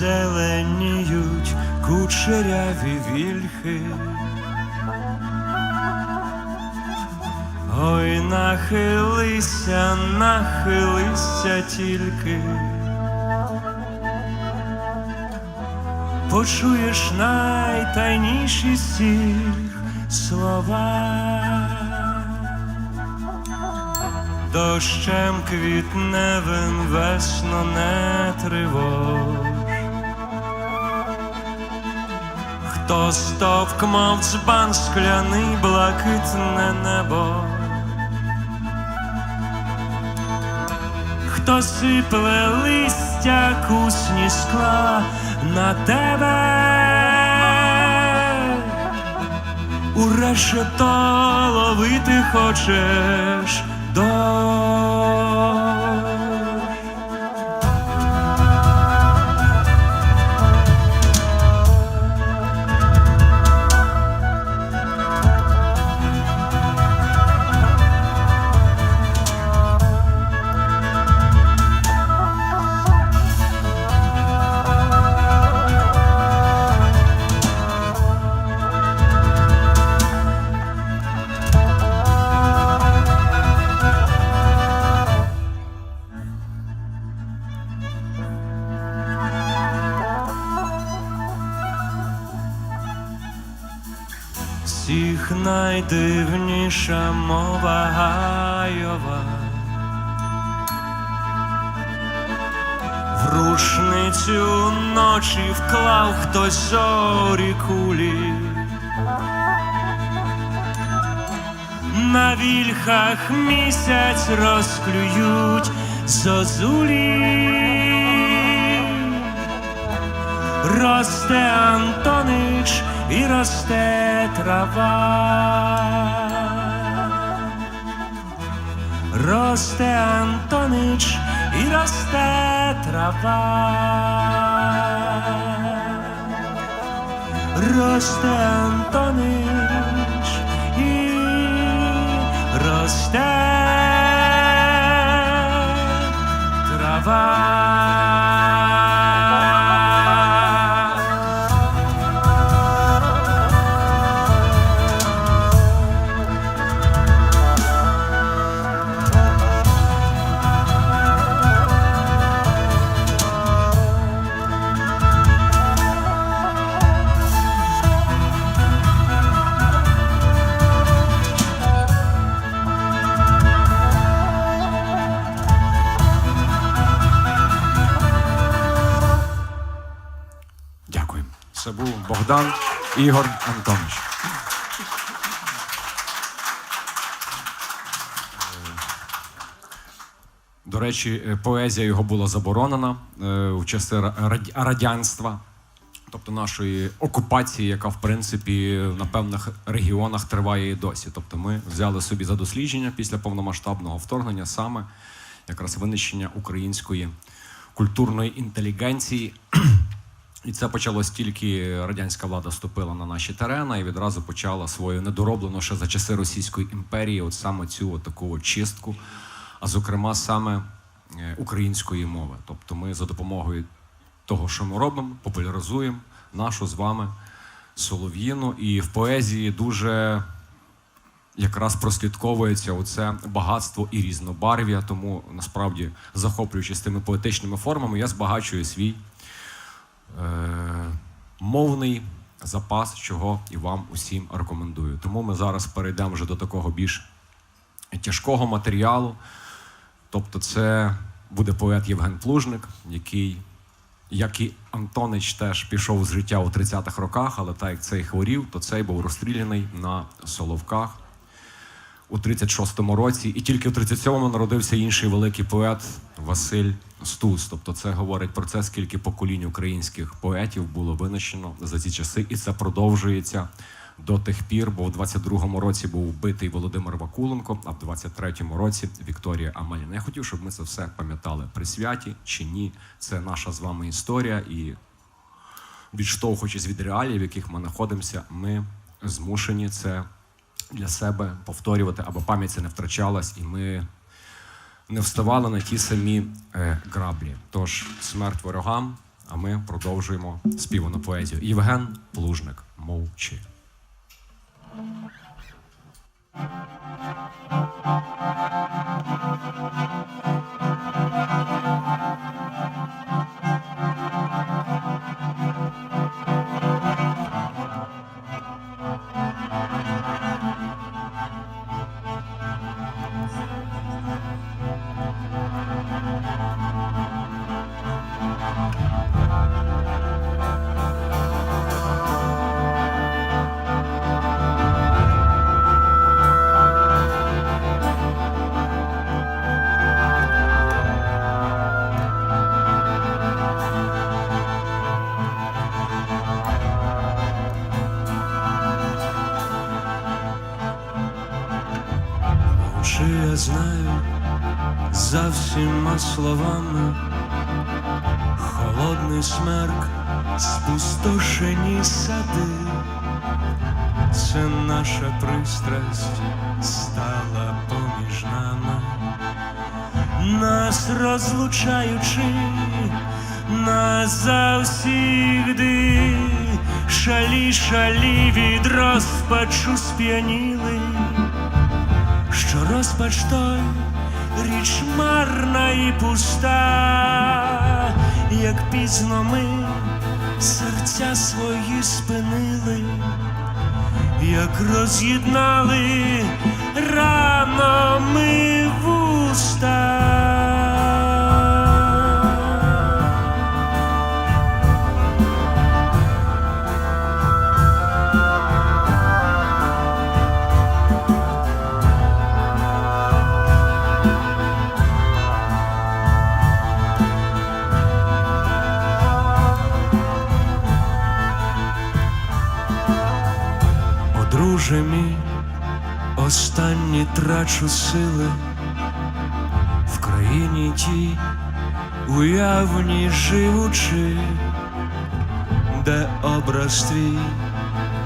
зеленіють кучеряві вільхи. Ой, нахилися, нахилися тільки. Почуєш найтайніші з цих слова. Дощем квітневим весно не тривож. Хто стовк, мов дзбан скляний, блакитне небо. Хто сипле листя кусні скла на тебе, у решето ловити хочеш дощ. Найдивніша мова гайова. В рушницю ночі вклав хтось зорі кулі. На вільхах місяць розклюють зозулі. Росте Антонич і росте трава. Росте Антонич і росте трава. Росте Антонич і росте трава. Це був Богдан Ігор Антонович. До речі, поезія його була заборонена е, в часи радянства, тобто нашої окупації, яка в принципі на певних регіонах триває і досі. Тобто, ми взяли собі за дослідження після повномасштабного вторгнення саме якраз винищення української культурної інтелігенції. І це почалось тільки радянська влада вступила на наші терени і відразу почала свою недороблену ще за часи Російської імперії, от саме цю от таку от чистку, а зокрема саме е, української мови. Тобто ми за допомогою того, що ми робимо, популяризуємо нашу з вами солов'їну. І в поезії дуже якраз прослідковується оце багатство і різнобарв'я. Тому насправді, захоплюючись тими поетичними формами, я збагачую свій мовний запас, чого і вам усім рекомендую. Тому ми зараз перейдемо вже до такого більш тяжкого матеріалу. Тобто, це буде поет Євген Плужник, який, як і Антонич, теж пішов з життя у 30-х роках, але так як цей хворів, то цей був розстріляний на Соловках у 36-му році, і тільки в 37-му народився інший великий поет Василь Стус. Тобто, це говорить про це, скільки поколінь українських поетів було винищено за ці часи, і це продовжується до тих пір, бо в 22-му році був вбитий Володимир Вакуленко, а в 23-му році Вікторія Амеліна. Я хотів, щоб ми це все пам'ятали при святі чи ні. Це наша з вами історія, і відштовхуючись від реалій, в яких ми знаходимося, ми змушені це для себе повторювати, аби пам'ять не втрачалась, і ми не вставали на ті самі е, граблі. Тож смерть ворогам, а ми продовжуємо співану поезію. Євген Плужник. Мовчи, словами, холодний смерк, спустошені сади, це наша пристрасть стала поміж нами, нас розлучаючи назавсігди, шалі, шалі від розпачу сп'яніли що розпач той річ марна і пуста, як пізно ми серця свої спинили, як роз'єднали рано ми вуста. Останні трачу сили в країні тій, уявній живучи, де образ твій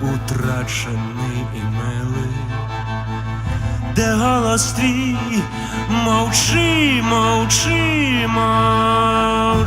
утрачений і милий, де голос твій мовчи, мовчи, мовчи.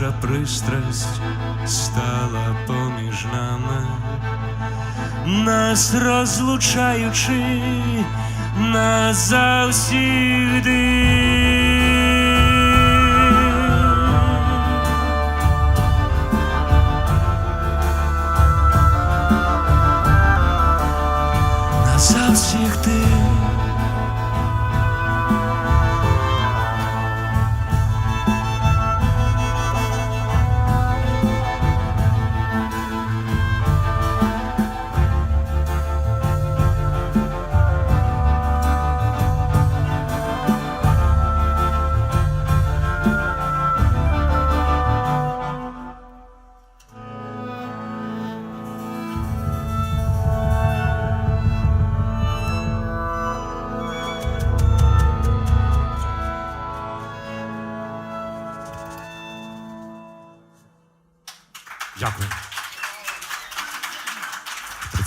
Наша пристрасть стала поміж нами, нас розлучаючи назавсігди.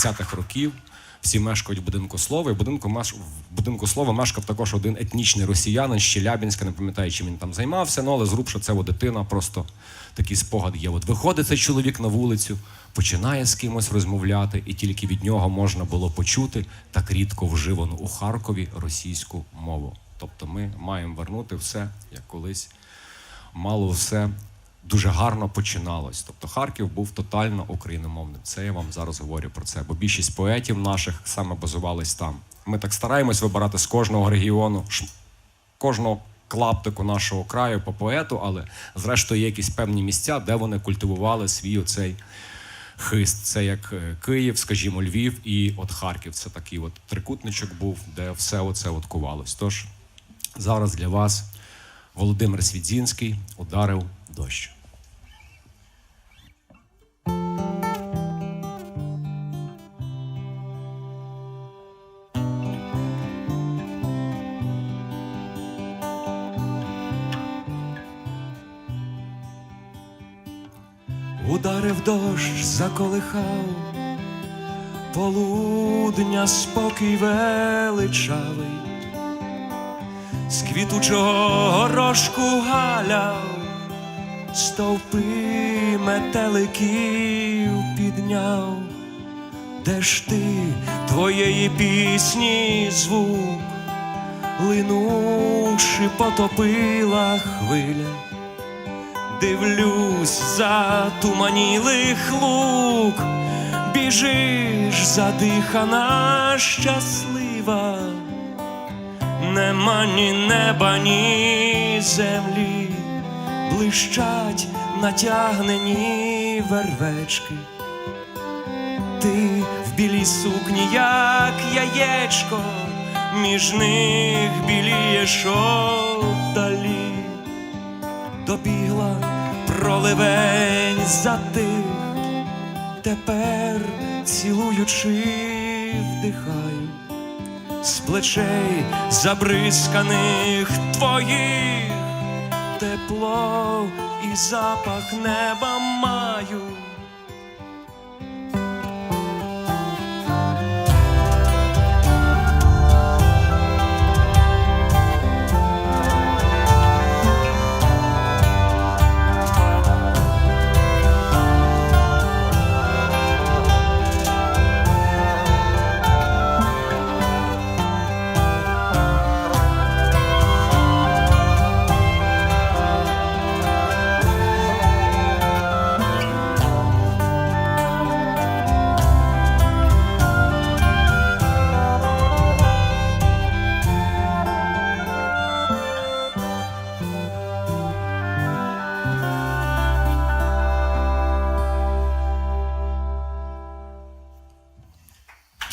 30-х років. Всі мешкають в будинку слова. І будинку, меш... в будинку слова мешкав також один етнічний росіянин з Челябінська, не пам'ятаю, чим він там займався. Ну але зрубша це дитина, просто такий спогад є. От виходить цей чоловік на вулицю, починає з кимось розмовляти, і тільки від нього можна було почути так рідко вживану у Харкові російську мову. Тобто ми маємо вернути все, як колись мало все дуже гарно починалось. Тобто Харків був тотально україномовним. Це я вам зараз говорю про це. Бо більшість поетів наших саме базувались там. Ми так стараємось вибирати з кожного регіону, кожного клаптику нашого краю по поету, але зрештою є якісь певні місця, де вони культивували свій оцей хист. Це як е, Київ, скажімо, Львів і от Харків. Це такий от трикутничок був, де все оце от кувалось. Тож зараз для вас Володимир Свідзінський ударив дощ. Ударив дощ, заколихав, полудня спокій величавий, з квітучого горошку галяв, стовпи метеликів підняв, де ж ти твоєї пісні звук, линувши потопила хвиля дивлюсь за туманілих лук, біжиш задихана, щаслива, нема ні неба, ні землі, блищать натягнені вервечки. Ти в білій сукні, як яєчко, між них білієш отдалі добігла проливень затих, тепер цілуючи вдихаю з плечей забризканих твоїх, тепло і запах неба маю.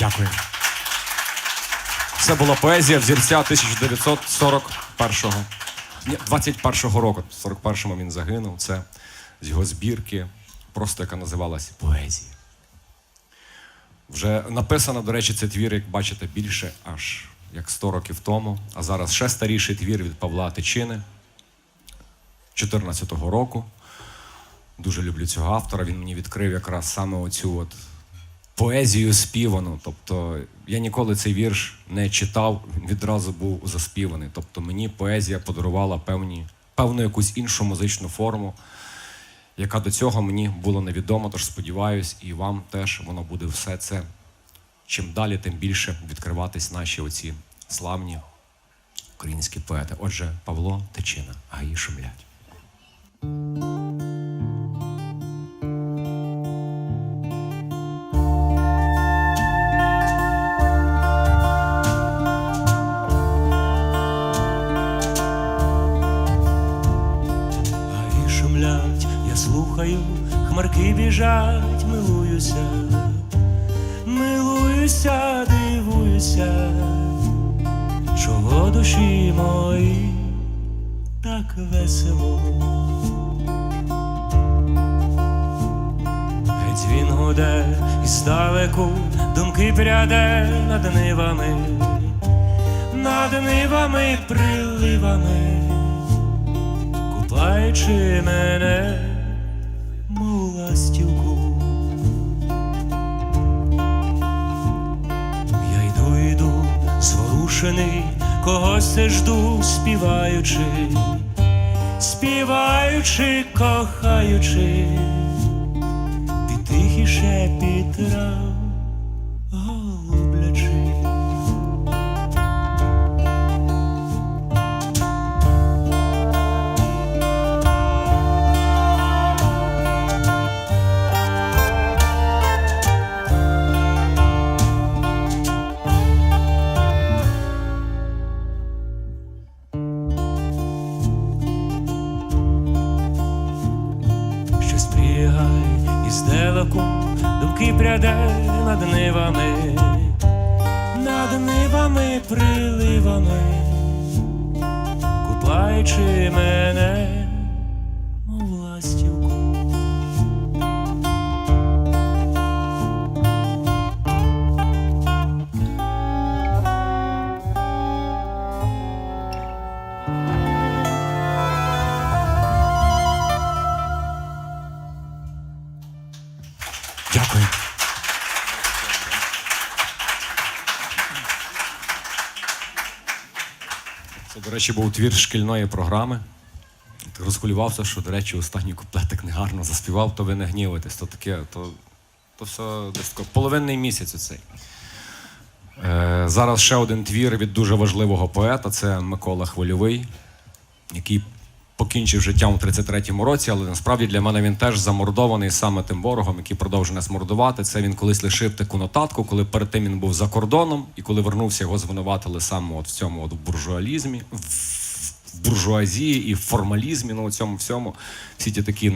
Дякую. Це була поезія взірця 1941 ні, 21-го року. В 41-му він загинув. Це з його збірки, просто яка називалась Поезія. Вже написано, до речі, цей твір, як бачите, більше аж як 100 років тому. А зараз ще старіший твір від Павла Тичини 14-го року. Дуже люблю цього автора. Він мені відкрив якраз саме оцю от поезію співану. Тобто я ніколи цей вірш не читав, відразу був заспіваний. Тобто мені поезія подарувала певні, певну якусь іншу музичну форму, яка до цього мені було невідомо. Тож сподіваюсь, і вам теж воно буде все це. Чим далі, тим більше відкриватись наші оці славні українські поети. Отже, Павло Тичина, гаї шумлять. Слухаю, хмарки біжать, милуюся, милуюся, дивуюся, чого душі мої так весело. Геть він гуде і здалеку думки пряде над нивами, над нивами, приливами купаючи мене, ластівку. Я йду, йду, зворушений, когось це жду, співаючи, співаючи, кохаючи, під тихіше під трав. Із далеку думки пряде над нивами, над нивами приливами, купаючи мене, речі, був твір шкільної програми. Розхвилювався, що, до речі, останній куплетик негарно заспівав, то ви не гнівитесь, то таке, то, то все десь тако, половинний місяць оцей. Е, зараз ще один твір від дуже важливого поета це Микола Хвильовий, який покінчив життя у 33-му році, але насправді для мене він теж замордований саме тим ворогом, який продовжує нас мордувати. Це він колись лишив таку нотатку, коли перед тим він був за кордоном, і коли вернувся, його звинуватили саме от в цьому от буржуалізмі, буржуазії і в формалізмі, ну у цьому всьому. Всі ті такі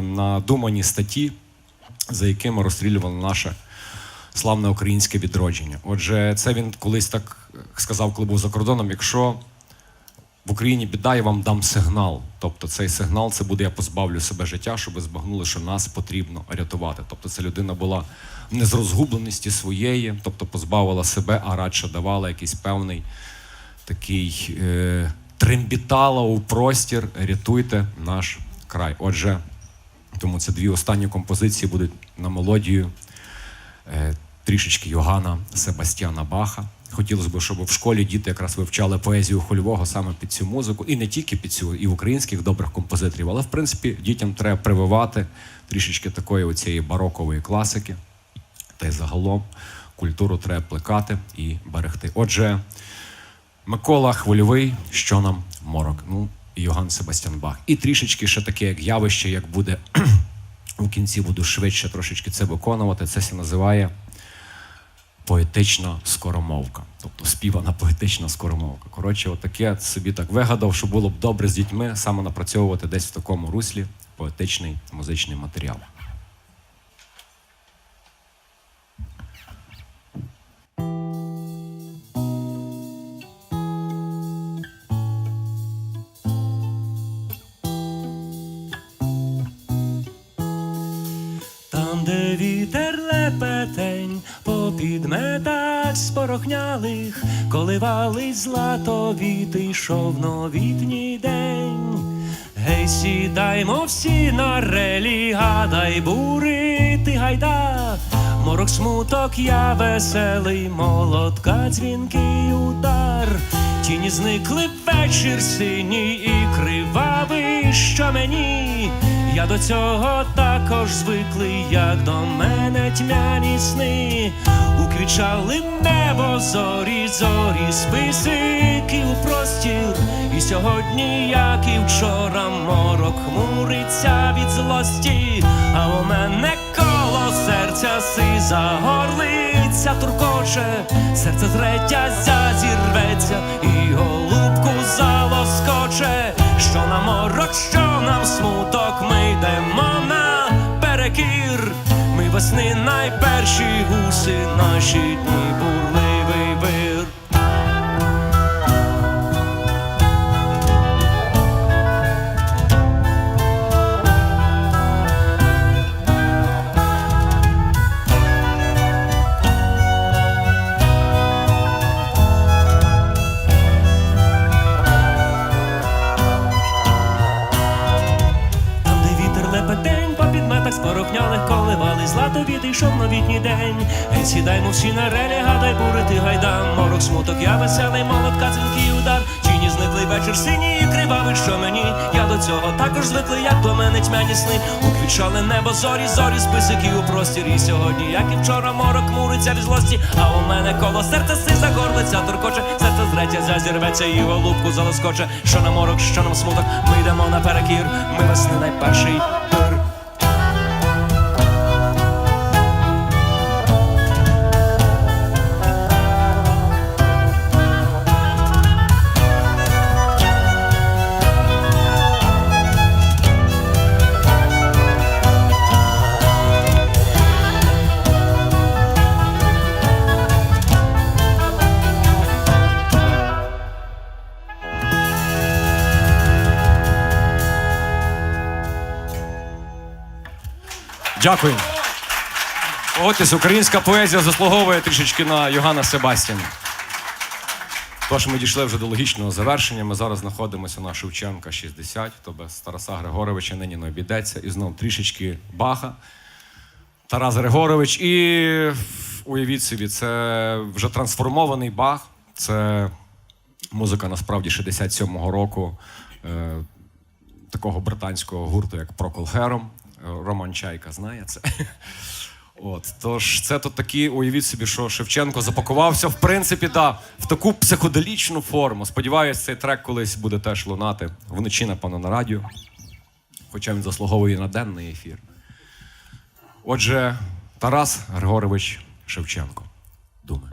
надумані статті, за якими розстрілювали наше славне українське відродження. Отже, це він колись так сказав, коли був за кордоном. Якщо в Україні біда, я вам дам сигнал. Тобто цей сигнал це буде я позбавлю себе життя, щоб ви збагнули, що нас потрібно рятувати. Тобто ця людина була не з розгубленості своєї, тобто позбавила себе, а радше давала якийсь певний такий е, трембітала у простір. Рятуйте наш край. Отже, тому це дві останні композиції будуть на мелодію е, трішечки Йогана Себастьяна Баха. Хотілося б, щоб в школі діти якраз вивчали поезію Хольового саме під цю музику, і не тільки під цю, і українських добрих композиторів, але в принципі дітям треба прививати трішечки такої оцієї барокової класики. Та й загалом культуру треба плекати і берегти. Отже, Микола Хвильовий, що нам морок. Ну, і Йоган Себастьян Бах. І трішечки ще таке, як явище, як буде у кінці буду швидше трошечки це виконувати. Це се називає поетична скоромовка. Тобто співана поетична скоромовка. Коротше, отаке собі так вигадав, що було б добре з дітьми саме напрацьовувати десь в такому руслі поетичний музичний матеріал. Спорохнялих, коливались златовіти, йшов новітній день. Гей, сідаймо всі на релі, гадай, бурити гайда, морок смуток, я веселий, молотка, дзвінкий удар. Тіні зникли вечір синій і кривавий, що мені. Я до цього також звиклий, як до мене тьмяні сни. Уквічали небо, зорі, зорі, списики у простір. І сьогодні, як і вчора, морок хмуриться від злості, а у мене коло серця сиза горлиця туркоче, серце третя зазірветься, і голубку залоскоче, що нам морок, що нам смуток, ми йдемо на перекір. Весни найперші гуси, наші дні бурливий Там, де вітер лепетень, по підметах спорохнялих коливали злато ти новітній день. Геть сідаймо всі на релі, гадай бурити гайдам. Морок смуток, я веселий, молотка дзвінкий удар. Тіні зниклий вечір синій і кривавий, що мені. Я до цього також звиклий, як до мене тьмяні сни. Уквічали небо зорі, зорі списики у простірі. І сьогодні, як і вчора, морок муриться від злості. А у мене коло серця сиза горлиця торкоче, серце зретя зазірветься і голубку залоскоче. Що на морок, що нам смуток, ми йдемо наперекір. Ми весни найперший Дякую. Отець, українська поезія заслуговує трішечки на Йоганна Себастьяна. Тож ми дійшли вже до логічного завершення. Ми зараз знаходимося на Шевченка 60, то без Тараса Григоровича нині не обійдеться. І знов трішечки Баха. Тарас Григорович. І уявіть собі, це вже трансформований Бах. Це музика насправді 67-го року. Е, такого британського гурту, як Procol Harum. Роман Чайка знає це. От, тож це тут такі, уявіть собі, що Шевченко запакувався, в принципі, да, в таку психоделічну форму. Сподіваюсь, цей трек колись буде теж лунати вночі, напевно, на радіо. Хоча він заслуговує на денний ефір. Отже, Тарас Григорович Шевченко. Думаю.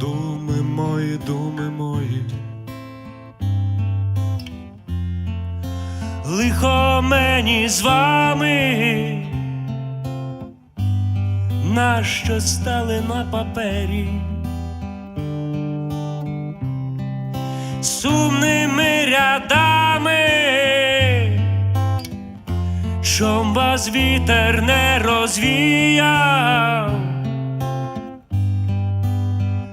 Думи мої, думи мені з вами, нащо стали на папері, сумними рядами, щоб вас вітер не розвіяв?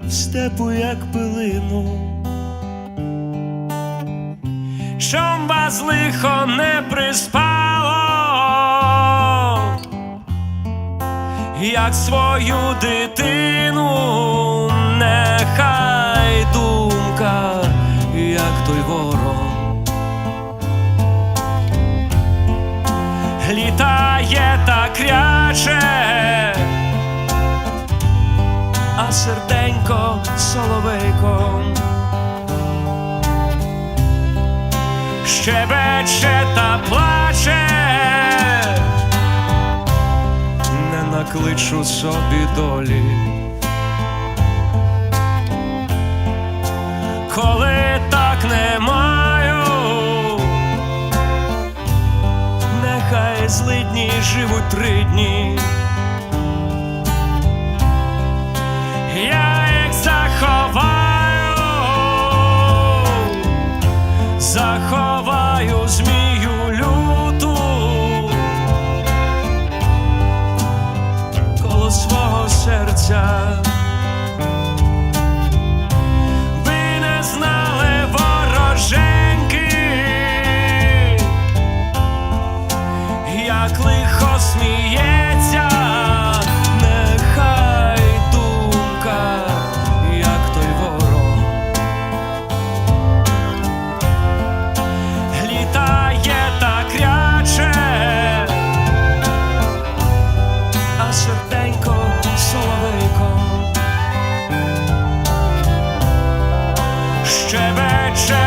В степу, як пилину, щоб вас лихо не приспало, як свою дитину, нехай думка, як той ворон. Літає так кряче, а серденько соловейком щебече та плаче, не накличу собі долі. Коли так не маю, нехай злидні живуть три дні. Щебече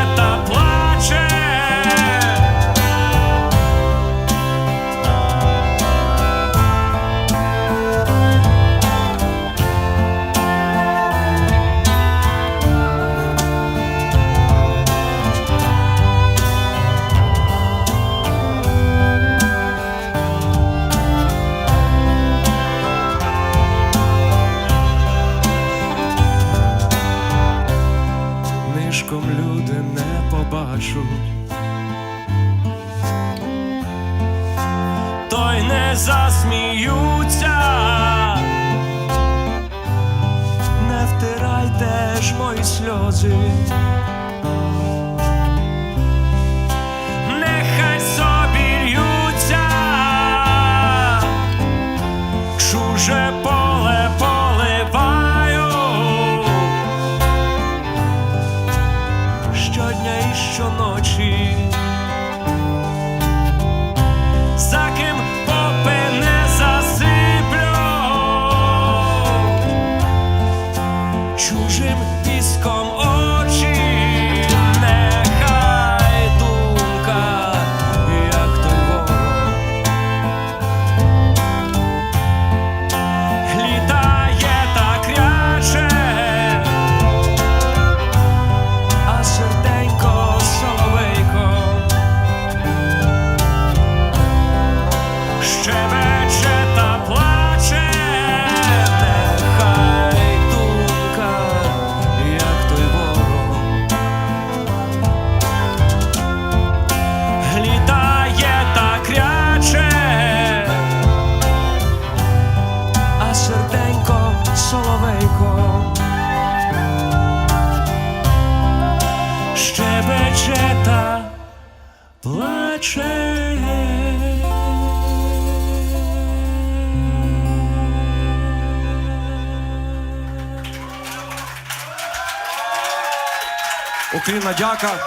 Уклінна.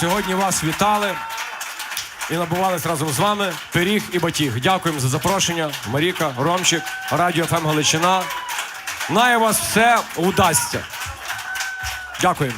Сьогодні вас вітали і набувались разом з вами пиріг і батіг. Дякуємо за запрошення. Маріка, Ромчик, Радіо ФМ Галичина. Най вас все удасться. Дякуємо.